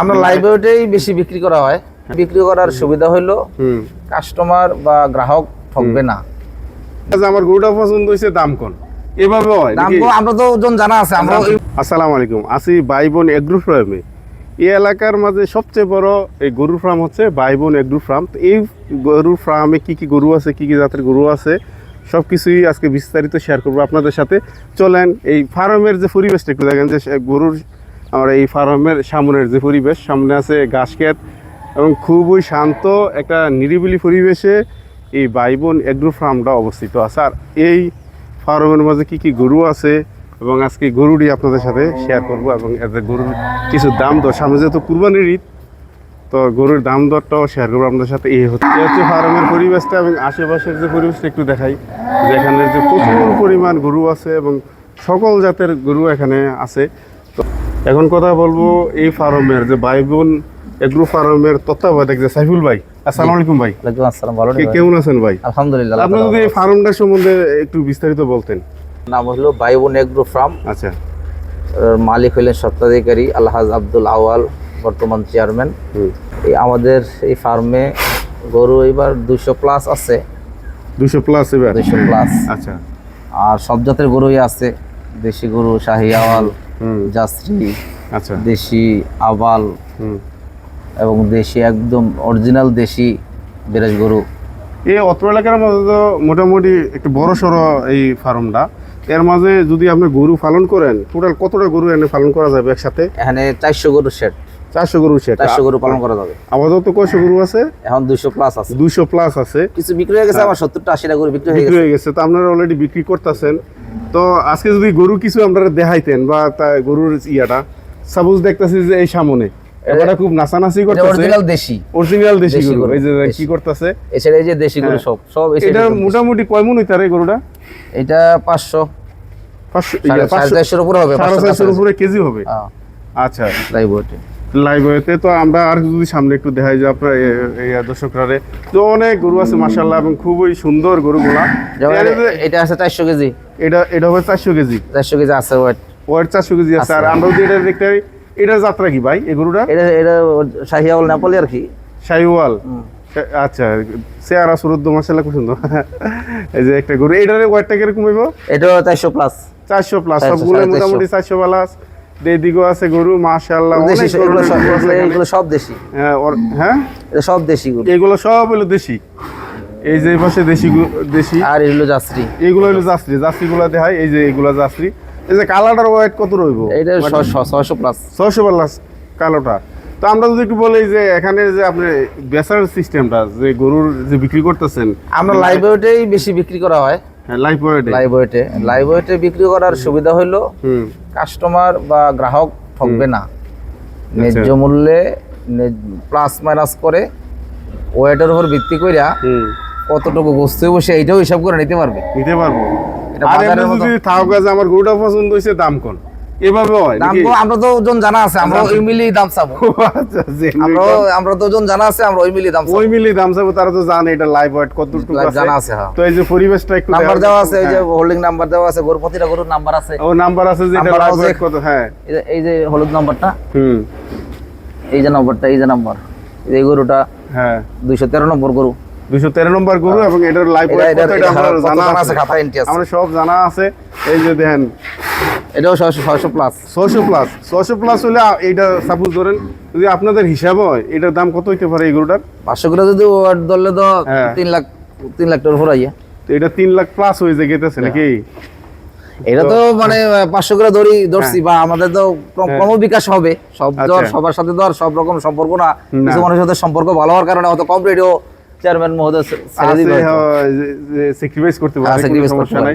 আমরা লাইভ ওয়েটেই বেশি বিক্রি করা হয়। বিক্রি করার সুবিধা হলো কাস্টমার বা গ্রাহক ঠকবে না। আমার গরুটা পছন্দ হয়েছে দাম কোন? এভাবে হয় দাম? তো আমরা তো ওজন জানা আছে আমরা আসসালামু আলাইকুম। আসি ভাই বোন এগ্রো ফার্মে এই এলাকার মাঝে সবচেয়ে বড় এই গরুর ফার্ম হচ্ছে ভাই বোন এগ্রো ফার্ম এই গরুর ফার্মে কি কি গরু আছে কি কি জাতের গরু আছে সব কিছুই আজকে বিস্তারিত শেয়ার করব আপনাদের সাথে। চলেন এই ফার্মের যে পরিবেশটা একটু দেখেন যে গরুর আমার এই ফার্মের সামনের যে পরিবেশ, সামনে আছে ঘাস ক্ষেত এবং খুবই শান্ত একটা নিরিবিলি পরিবেশে এই ভাই বোন এগ্রো ফার্মটা অবস্থিত আছে। আর এই ফার্মের মাঝে কি কি গরু আছে এবং আজকে গরুটি আপনাদের সাথে শেয়ার করব এবং এদের গরুর কিছু দাম দর। সামনে যেহেতু কুরবানির ঈদ, তো গরুর দাম দরটাও শেয়ার করব আপনাদের সাথে। এই হচ্ছে হচ্ছে ফার্মের পরিবেশটা এবং আশেপাশের যে পরিবেশটা একটু দেখাই। যেখানে যে প্রচুর পরিমাণ গরু আছে এবং সকল জাতের গরু এখানে আছে। এখন কথা বলব এই ফার্মের যে ভাই বোন এগ্রো ফার্মের তত্ত্বাবধায়ক যে সাইফুল ভাই। আসসালামু আলাইকুম ভাই। ওয়ালাইকুম আসসালাম ভালো কেমন আছেন ভাই? আলহামদুলিল্লাহ আপনি যদি এই ফার্মটা সম্বন্ধে একটু বিস্তারিত বলতেন। নাম হলো বাইবন এগ্রো ফার্ম। আচ্ছা। মালিক হলেন স্বত্বাধিকারী আলহাজ আব্দুল আওয়াল বর্তমান চেয়ারম্যান। এই আমাদের এই ফার্মে গরু এবার দুইশো প্লাস আছে। দুশো প্লাস এবার? দুইশো প্লাস আচ্ছা। আর সব জাতের গরুই আছে। দেশি গরু শাহি আওয়াল। জাসরি আচ্ছা। দেশি আবাল হুম। এবং দেশি একদম অরিজিনাল দেশি বেরেজ গরু। এই অত্র এলাকার মধ্যে তো মোটামুটি একটু বড় সড়ো এই ফার্মটা। এর মাঝে যদি আপনি গরু পালন করেন টোটাল কতটা গরু এনে পালন করা যাবে একসাথে? এখানে চারশো গরু সেট। চারশো গরু চারশো গরু পালন করা যাবে। আমাদের তো কয়শো গরু আছে? এখন দুইশো প্লাস আছে। দুইশো প্লাস আছে। কিছু বিক্রি হয়ে গেছে আমার সত্তরটা আশিটা গরু বিক্রি বিক্রি হয়ে গেছে তো আপনারা অলরেডি বিক্রি করতেছেন। তো আজকে যদি গরু কিছু আপনারা দেখাইতেন বা তা গরুর ইয়াটা সাপোজ দেখতেছি যে এই সামনে। এটা খুব নাচানাচি করতেছে। অরিজিনাল দেশি। অরিজিনাল দেশি দেশি গরু এই যে কি করতেছে? এছাড়া এই যে দেশি গরু হ্যাঁ। সব সব এটা মোটামুটি কয় মন হইতারে গরুটা? এটা পাঁচশো। পাঁচশো সাড়ে ইয়া, সাড়ে পাঁচশো- চারশোর উপরে হবে সাড়ে চারশোর উপরে কেজি হবে। হ্যাঁ, আচ্ছা। তাই বটে। লাইভ হয়েতে তো আমরা আর যদি সামনে একটু দেখাই যে আপনার দর্শকরা তো অনেক গরু আছে মাসাল্লাহ এবং খুবই সুন্দর গরুগুলা। এটা আছে চারশো কেজি। এটা এটা হবে চারশো কেজি। চারশো কেজি আছে ওয়েট। ওয়ার চারশো কেজি আছে। আর আমরা যদি এটা দেখতে পাই এটা যাত্রা কি ভাই এই গরুটা এটা এটা শাহিয়াউল নেপালি আর কি। শাহিওয়াল। আচ্ছা চেয়ারা সুরুদ্দ মাসাল্লাহ খুব সুন্দর। এই যে একটা গরু এটার ওয়ারটা কীরকম হইব? এটা চারশো প্লাস চারশো প্লাস সবগুলো। মোটামুটি চারশো প্লাস এদিকেও আছে গরু দেশি এগুলো সব। এগুলো দেশি। হ্যাঁ, হ্যাঁ? সব দেশি গরু। এগুলো সব হলো দেশি। এই যে পাশে দেশি দেশি। আর এগুলো জাসরি এইগুলো হলো জাস্ত্রি জাস্ত্রি গুলা দেখায় এই যে এইগুলা জাস্ত্রি এই যে কালাটার ওয়েট কত রইব? এটা ছয়শো প্লাস ছয়শো পাল্লাস কালোটা। তো আমরা যদি একটু বলি যে এখানে যে আপনি বেচার সিস্টেমটা যে গরুর যে বিক্রি করতেছেন আমরা লাইভ ওয়েটেই বেশি বিক্রি করা হয়। হ্যাঁ ওয়েটে লাইভ ওয়েটে লাইভ ওয়েটে বিক্রি করার সুবিধা হলো কাস্টমার বা গ্রাহক ঠকবে না। ন্যায্য মূল্যে প্লাস মাইনাস করে ওয়েটের উপর ভিত্তি কইরা কতটুকু বসতে বসে এইটাও হিসাব করে নিতে পারবে। নিতে পারব। আর যদি থাও আমার গরুটা পছন্দ হয়েছে দাম কোন এভাবে হয় দাম আমরা তো ওজন জানা আছে আমরা ওই দাম চাবো। আচ্ছা আমরা আমরা তো ওজন জানা আছে আমরা ওই দাম ওই মিলি দাম চাবো তারা তো জানে এটা লাইভ ওয়েট কতটুকু আছে। জানা আছে, হ্যাঁ। তো এই যে পরিবেশটা একটু নাম্বার দেওয়া আছে এই যে হ্যাঁ। হোল্ডিং নাম্বার দেওয়া আছে গরু প্রতিটা গরুর নাম্বার আছে। ও নাম্বার আছে যে এটা লাইভ ওয়েট কত হ্যাঁ। এই যে- হলুদ নাম্বারটা হুম। এই যে নাম্বারটা এই যে নাম্বার এই গরুটা হ্যাঁ। দুইশো তেরো নম্বর গরু। দুশো তেরো নম্বর গরু এবং এটার লাইভ ওয়েট কত এটা আমার জানা আছে, খাতায় entry আছে। আমরা সব জানা আছে। এই যে দেখেন এটাও ছয়শো ছয়শো প্লাস ছশো প্লাস ছশো প্লাস হলে এইটা সাপোজ ধরেন যদি আপনাদের হিসাব হয় এটার দাম কত হইতে পারে এই গরুটার? পাঁচশো করে যদি ওয়াট ধরলে তো হ্যাঁ। তিন লাখ তিন লাখ টাকার উপর আইয়া। তো এটা তিন লাখ প্লাস হয়ে যায় গেতেছে নাকি? এটা তো মানে পাঁচশো করে ধরি ধরছি বা আমাদের তো ক্রম- বিকাশ হবে। সব আচ্ছা। ধর সবার সাথে ধর সব রকম সম্পর্ক না। কিছু মানুষের সাথে সম্পর্ক ভালো হওয়ার কারণে হয়তো কম রেডিও চেয়ারম্যান মহোদয়। স্যাক্রিফাইস করতে হ্যাঁ, পারে করতে পারে।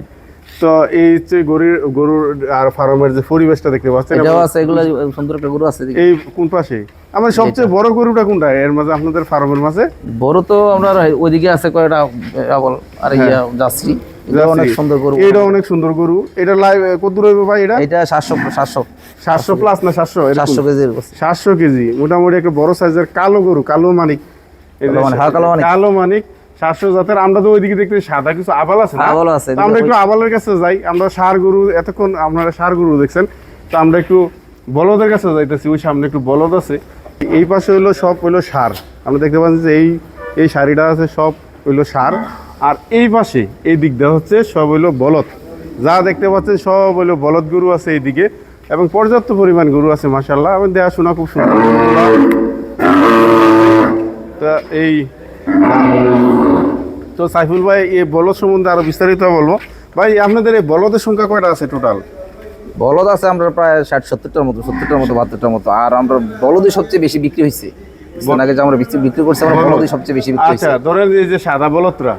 তো এই হচ্ছে গরুর গরুর আর ফার্মের যে পরিবেশটা দেখতে পাচ্ছেন এটাও আছে এগুলো সুন্দর একটা গরু আছে এই কোন পাশে? আমার সবচেয়ে বড় গরুটা কোনটা? এর মাঝে আপনাদের ফার্মের মাঝে? বড় তো আমরা ওইদিকে আছে কয়টা আবল আর ইয়া যাচ্ছি এটা অনেক সুন্দর গরু। এটা অনেক সুন্দর গরু। এটা লাইভ কত রইবে ভাই এটা? এটা সাতশো সাতশো। সাতশো প্লাস না সাতশো? সাতশো কেজির গোছ। সাতশো কেজি। মোটামুটি একটা বড় সাইজের কালো গরু কালো মানিক। যে কালো মানিক, হ্যাঁ, কালো মানিক। সাতশো জাতের আমরা তো ওইদিকে দেখতে সাদা কিছু আবাল আছে আবাল আছে, আমরা একটু আবালের কাছে যাই। আমরা সার গরু এতক্ষণ আপনারা সার গরু দেখছেন তো আমরা একটু বলদের কাছে যাইতেছি ওই সামনে একটু বলদ আছে। এই পাশে হইল সব হইল সার। আমরা দেখতে পাচ্ছি যে এই এই শাড়িটা আছে সব হইল সার। আর এই পাশে এই দিকটা হচ্ছে সব হইল বলদ। যা দেখতে পাচ্ছেন সব হইল বলদ গরু আছে এইদিকে। এবং পর্যাপ্ত পরিমাণ গরু আছে মাসাল্লাহ এবং দেখাশোনা খুব সুন্দর। তা এই তো সাইফুল ভাই এই বলদ সম্বন্ধে আরও বিস্তারিত বলব। ভাই আপনাদের এই বলদের সংখ্যা কয়টা আছে টোটাল বলদ আছে আমরা প্রায় ষাট সত্তরটার মতো সত্তরটার মতো বাহাত্তরটার মতো। আর আমরা বলদই সবচেয়ে বেশি বিক্রি হয়েছে। আগে যে আমরা বিক্রি বিক্রি করছি আমরা বলদই সবচেয়ে বেশি বিক্রি আচ্ছা ধরেন এই যে সাদা বলদরা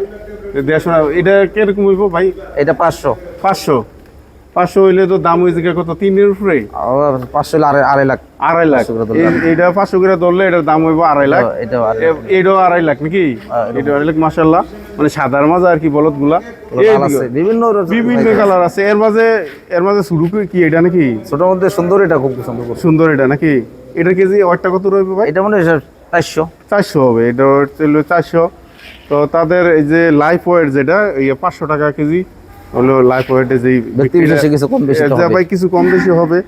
দেড়শো এটা কীরকম হইব ভাই? এটা পাঁচশো। পাঁচশো? পাঁচশো হইলে তো দাম হয়েছে কি কত? তিনের উপরে? পাঁচশো আড়াই লাখ। আড়াই লাখ। এইটা পাঁচশো করে ধরলে এটার দাম হইব আড়াই লাখ। এটা এটাও আড়াই লাখ। নাকি? এটা আড়াই লাখ মাসাল্লাহ মানে সাদার মাঝে আর কি বলদগুলা? বিভিন্ন বিভিন্ন কালার আছে। এর মাঝে এর মাঝে শুরু কি এটা নাকি? ছোটোর মধ্যে সুন্দর এটা খুব সুন্দর সুন্দর এটা নাকি? এটা কেজি ওয়াটটা কত রইবে ভাই? এটা মনে হয় চারশো। চারশো হবে। এটা চারশো। তো তাদের এই যে লাইফ ওয়েট যেটা পাঁচশো টাকা কেজি হলো লাইফ ওয়েটে যেই কিছু কম বেশি। ভাই কিছু কম বেশি হবে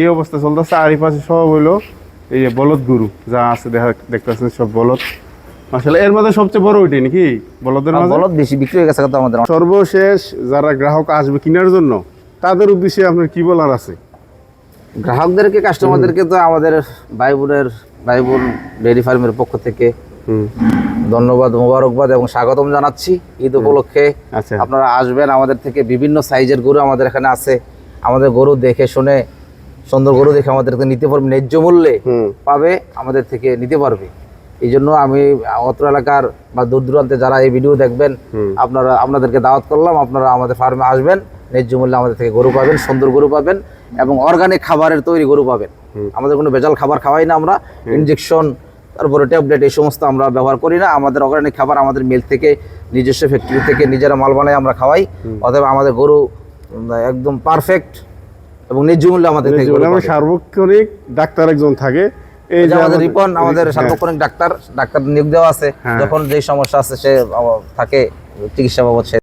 এই অবস্থা চলতেছে। আর এই পাশে সব এই যে বলদ গরু যা আছে দেখা দেখতেছেন সব বলদ। আসলে এর মধ্যে সবচেয়ে বড় ওইটাই নাকি? বলদের মাঝে বলদ বেশি বিক্রি হয়ে গেছে আমাদের। সর্বশেষ যারা গ্রাহক আসবে কেনার জন্য তাদের উদ্দেশ্যে আপনার কি বলার আছে? গ্রাহকদেরকে কাস্টমারদেরকে তো আমাদের ভাই বোনের ভাই বোন ডেয়ারি ফার্মের পক্ষ থেকে ধন্যবাদ মোবারকবাদ এবং স্বাগতম জানাচ্ছি ঈদ উপলক্ষে। আচ্ছা। আপনারা আসবেন আমাদের থেকে বিভিন্ন সাইজের গরু আমাদের এখানে আছে। আমাদের গরু দেখে শুনে সুন্দর গরু দেখে আমাদের নিতে পারবে ন্যায্য মূল্যে পাবে আমাদের থেকে নিতে পারবে। এই জন্য আমি অত্র এলাকার বা দূর দূরান্তে যারা এই ভিডিও দেখবেন আপনারা আপনাদেরকে দাওয়াত করলাম আপনারা আমাদের ফার্মে আসবেন ন্যায্য মূল্যে আমাদের থেকে গরু পাবেন সুন্দর গরু পাবেন এবং অর্গানিক খাবারের তৈরি গরু পাবেন। আমাদের কোনো ভেজাল খাবার খাওয়াই না আমরা ইনজেকশন তারপরে ট্যাবলেট এই সমস্ত আমরা ব্যবহার করি না আমাদের অর্গানিক খাবার আমাদের মিল থেকে নিজস্ব ফ্যাক্টরি থেকে নিজেরা মাল বানাই আমরা খাওয়াই অতএব আমাদের গরু একদম পারফেক্ট এবং ন্যায্য মূল্যে আমাদের থেকে। সার্বক্ষণিক ডাক্তার একজন থাকে এই যে আমাদের- রিপন আমাদের হ্যাঁ। সার্বক্ষণিক ডাক্তার ডাক্তার নিয়োগ দেওয়া আছে হ্যাঁ। যখন যে সমস্যা আছে সে থাকে চিকিৎসা বাবদ সে